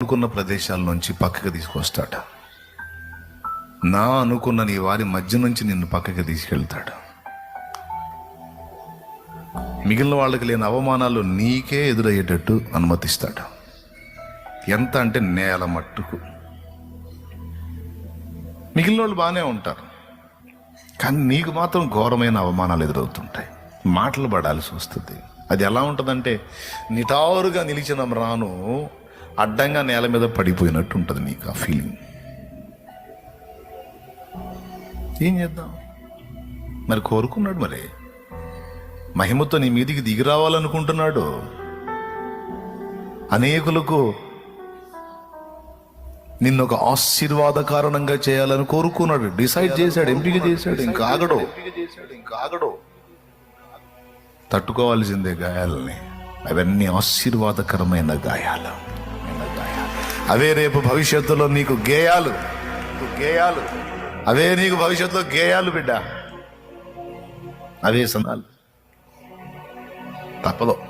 అనుకున్న ప్రదేశాల నుంచి పక్కకి తీసుకొస్తాడు. నా అనుకున్న నీ వారి మధ్య నుంచి నిన్ను పక్కకి తీసుకెళ్తాడు. మిగిలిన వాళ్ళకి లేని అవమానాలు నీకే ఎదురయ్యేటట్టు అనుమతిస్తాడు. ఎంత అంటే నేల మట్టుకు. మిగిలిన వాళ్ళు బాగానే ఉంటారు. కానీ నీకు మాత్రం ఘోరమైన అవమానాలు ఎదురవుతుంటాయి. మాటలు పడాల్సి వస్తుంది. అది ఎలా ఉంటుందంటే నిటారుగా నిలిచిన రాను అడ్డంగా నేల మీద పడిపోయినట్టు ఉంటుంది మీకు ఆ ఫీలింగ్ ఏం చేద్దాం? మరి కోరుకున్నాడు మరి? మహిమతో నీ మీదికి దిగి రావాలనుకుంటున్నాడు? అనేకులకు నిన్ను ఒక ఆశీర్వాద కారణంగా చేయాలని కోరుకున్నాడు. డిసైడ్ చేశాడు ఎంపిక చేశాడు ఇంకా ఆగడు ఇంకా ఆగడు. తట్టుకోవాల్సిందే గాయాలని. అవన్నీ ఆశీర్వాదకరమైన గాయాలు. అవే రేపు భవిష్యత్తులో నీకు గేయాలు. గేయాలు. అవే నీకు భవిష్యత్తులో గేయాలు బిడ్డ. అవే సనాలు తప్పదు.